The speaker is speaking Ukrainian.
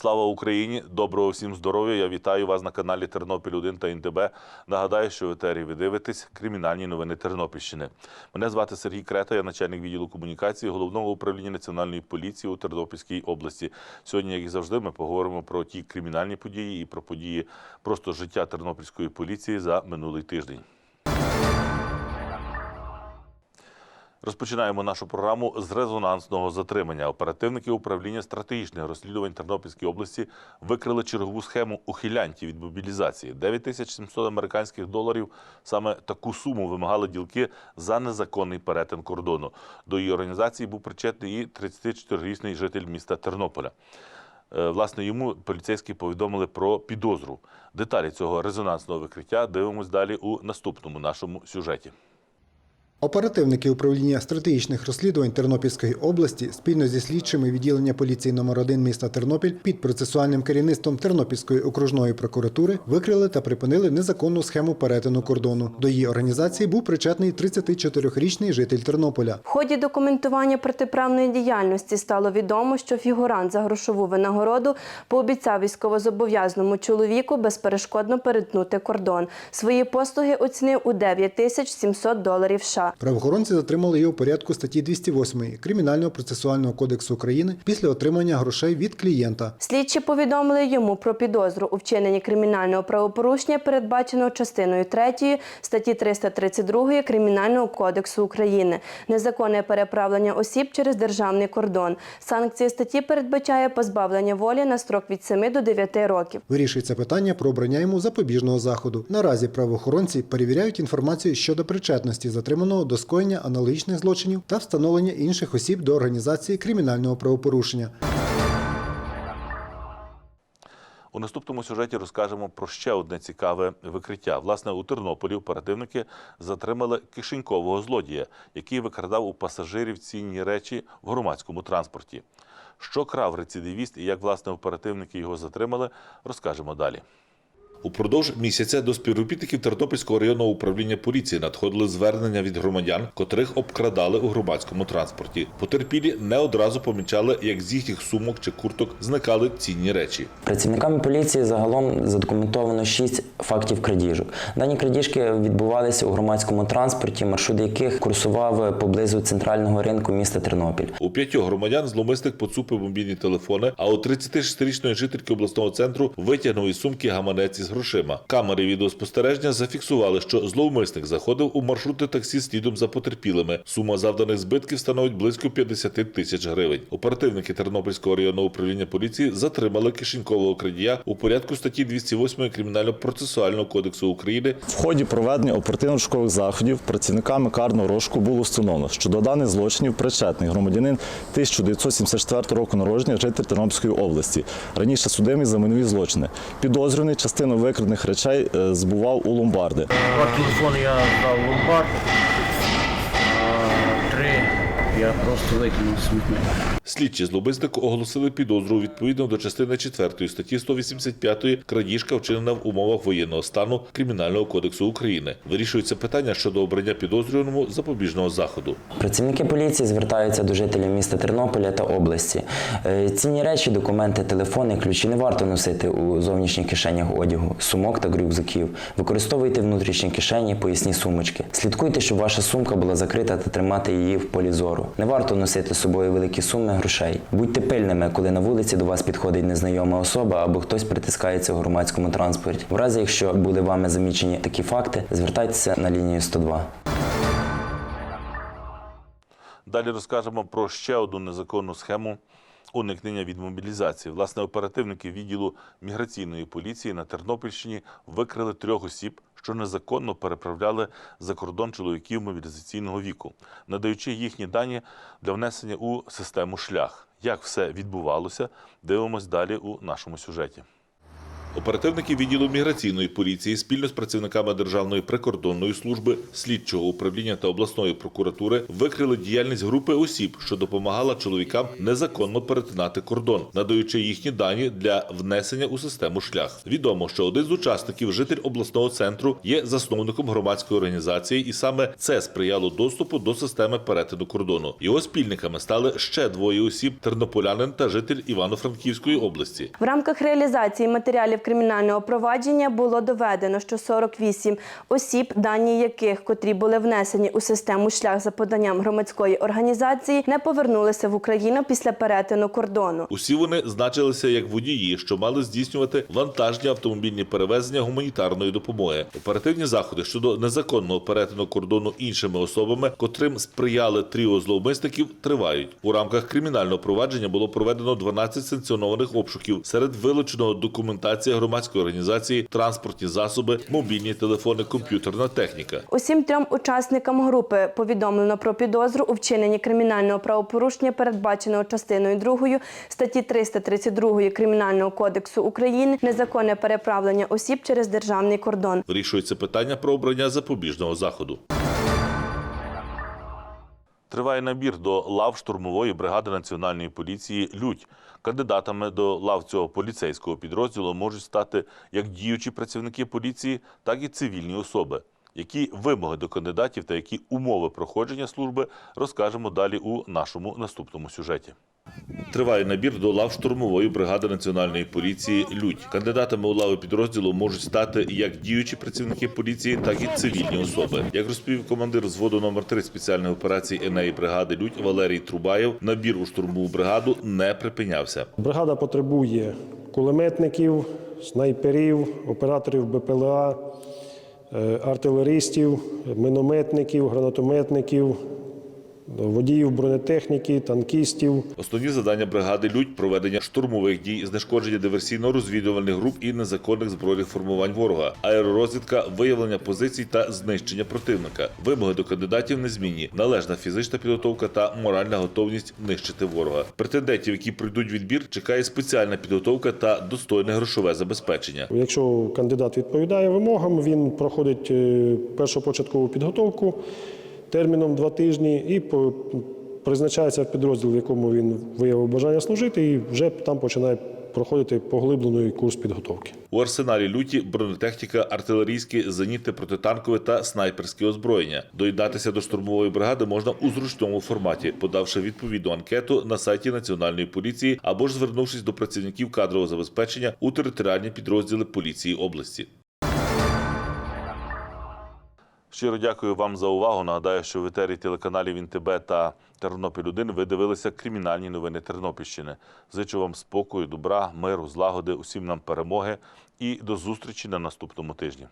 Слава Україні! Доброго всім здоров'я! Я вітаю вас на каналі Тернопіль 1 та НТБ. Нагадаю, що в етері ви дивитесь кримінальні новини Тернопільщини. Мене звати Сергій Крета, я начальник відділу комунікації головного управління національної поліції у Тернопільській області. Сьогодні, як і завжди, ми поговоримо про ті кримінальні події і про події просто життя тернопільської поліції за минулий тиждень. Розпочинаємо нашу програму з резонансного затримання. Оперативники управління стратегічних розслідувань Тернопільської області викрили чергову схему ухилянтів від мобілізації. 9700 американських доларів. Саме таку суму вимагали ділки за незаконний перетин кордону. До її організації був причетний і 34-річний житель міста Тернополя. Е, Власне, йому поліцейські повідомили про підозру. Деталі цього резонансного викриття дивимось далі у наступному нашому сюжеті. Оперативники управління стратегічних розслідувань Тернопільської області спільно зі слідчими відділення поліції номер 1 міста Тернопіль під процесуальним керівництвом Тернопільської окружної прокуратури викрили та припинили незаконну схему перетину кордону. До її організації був причетний 34-річний житель Тернополя. В ході документування протиправної діяльності стало відомо, що фігурант за грошову винагороду пообіцяв військовозобов'язаному чоловіку безперешкодно перетнути кордон. Свої послуги оцінив у 9 тисяч 700 доларів США. Правоохоронці затримали його у порядку статті 208 Кримінального процесуального кодексу України після отримання грошей від клієнта. Слідчі повідомили йому про підозру у вчиненні кримінального правопорушення, передбаченого частиною 3 статті 332 Кримінального кодексу України, незаконне переправлення осіб через державний кордон. Санкція статті передбачає позбавлення волі на строк від 7 до 9 років. Вирішується питання про обрання йому запобіжного заходу. Наразі правоохоронці перевіряють інформацію щодо причетності затриманого до скоєння аналогічних злочинів та встановлення інших осіб до організації кримінального правопорушення. У наступному сюжеті розкажемо про ще одне цікаве викриття. Власне, у Тернополі оперативники затримали кишенькового злодія, який викрадав у пасажирів цінні речі в громадському транспорті. Що крав рецидивіст і як власне оперативники його затримали, розкажемо далі. Упродовж місяця до співробітників Тернопільського районного управління поліції надходили звернення від громадян, котрих обкрадали у громадському транспорті. Потерпілі не одразу помічали, як з їхніх сумок чи курток зникали цінні речі. Працівниками поліції загалом задокументовано 6 фактів крадіжок. Дані крадіжки відбувалися у громадському транспорті, маршрут яких курсував поблизу центрального ринку міста Тернопіль. У п'ятьох громадян зловмисник поцупив мобільні телефони, а у 36-річної жительки обласного центру витягнув із сумки гаманець із грошима. Камери відеоспостереження зафіксували, що зловмисник заходив у маршрути таксі слідом за потерпілими. Сума завданих збитків становить близько 50 тисяч гривень. Оперативники Тернопільського районного управління поліції затримали кишенькового крадія у порядку статті 208 Кримінально-процесуального кодексу України В ході проведення оперативно-шукових заходів працівниками карного розшуку було встановлено, що до даних злочинів причетний громадянин 1974 року народження, житель Тернопільської області. Раніше судимий за майнові злочини. Підозрюваний частину викрадених речей е, збував у ломбарди. Телефон я здав в ломбард, я просто викинув в смітник. Слідчі злобиснику оголосили підозру відповідно до частини 4 статті 185 крадіжка вчинена в умовах воєнного стану Кримінального кодексу України. Вирішується питання щодо обрання підозрюваному запобіжного заходу. Працівники поліції звертаються до жителів міста Тернополя та області. Е, Цінні речі, документи, телефони, ключі не варто носити у зовнішніх кишенях одягу, сумок та рюкзаків. Використовуйте внутрішні кишені, поясні сумочки. Слідкуйте, щоб ваша сумка була закрита та тримати її в полі зору. Не варто носити з собою великі суми грошей. Будьте пильними, коли на вулиці до вас підходить незнайома особа або хтось притискається у громадському транспорті. В разі, якщо були вами замічені такі факти, звертайтеся на лінію 102. Далі розкажемо про ще одну незаконну схему уникнення від мобілізації. Власне, оперативники відділу міграційної поліції на Тернопільщині викрили трьох осіб, що незаконно переправляли за кордон чоловіків мобілізаційного віку, надаючи їхні дані для внесення у систему шлях. Як все відбувалося, дивимось далі у нашому сюжеті. Оперативники відділу міграційної поліції спільно з працівниками Державної прикордонної служби, слідчого управління та обласної прокуратури викрили діяльність групи осіб, що допомагала чоловікам незаконно перетинати кордон, надаючи їхні дані для внесення у систему шлях. Відомо, що один з учасників, житель обласного центру, є засновником громадської організації, і саме це сприяло доступу до системи перетину кордону. Його спільниками стали ще двоє осіб: тернополянин та житель Івано-Франківської області. В рамках реалізації матеріалів кримінального провадження було доведено, що 48 осіб, дані яких, котрі були внесені у систему шлях за поданням громадської організації, не повернулися в Україну після перетину кордону. Усі вони значилися як водії, що мали здійснювати вантажні автомобільні перевезення гуманітарної допомоги. Оперативні заходи щодо незаконного перетину кордону іншими особами, котрим сприяли тріо зловмисників, тривають. У рамках кримінального провадження було проведено 12 санкціонованих обшуків. Серед вилученого документація громадської організації, транспортні засоби, мобільні телефони, комп'ютерна техніка. Усім трьом учасникам групи повідомлено про підозру у вчиненні кримінального правопорушення, передбаченого частиною 2 статті 332 Кримінального кодексу України, незаконне переправлення осіб через державний кордон. Вирішується питання про обрання запобіжного заходу. Триває набір до лав штурмової бригади національної поліції Людь. Кандидатами до лав цього поліцейського підрозділу можуть стати як діючі працівники поліції, так і цивільні особи. Які вимоги до кандидатів та які умови проходження служби розкажемо далі у нашому наступному сюжеті. Триває набір до лав штурмової бригади національної поліції Людь. Кандидатами у лави підрозділу можуть стати як діючі працівники поліції, так і цивільні особи. Як розповів командир взводу номер 3 спеціальної операції Енеї бригади Людь Валерій Трубаєв, набір у штурмову бригаду не припинявся. Бригада потребує кулеметників, снайперів, операторів БПЛА, е, артилеристів, мінометників, гранатометників, водіїв бронетехніки, танкістів. Основні завдання бригади Людь проведення штурмових дій, знешкодження диверсійно-розвідувальних груп і незаконних збройних формувань ворога, аеророзвідка, виявлення позицій та знищення противника. Вимоги до кандидатів незмінні: належна фізична підготовка та моральна готовність нищити ворога. Претендентів, які пройдуть відбір, чекає спеціальна підготовка та достойне грошове забезпечення. Якщо кандидат відповідає вимогам, він проходить е, першопочаткову підготовку терміном два тижні і призначається в підрозділ, в якому він виявив бажання служити, і вже там починає проходити поглиблений курс підготовки. У арсеналі люті бронетехніка, артилерійські, зенітне, протитанкове та снайперське озброєння. Доєднатися до штурмової бригади можна у зручному форматі, подавши відповідну анкету на сайті національної поліції або ж звернувшись до працівників кадрового забезпечення у територіальні підрозділи поліції області. Щиро дякую вам за увагу. Нагадаю, що в етері телеканалів ІНТБ та Тернопіль 1 ви дивилися кримінальні новини Тернопільщини. Зичу вам спокою, добра, миру, злагоди, усім нам перемоги і до зустрічі на наступному тижні.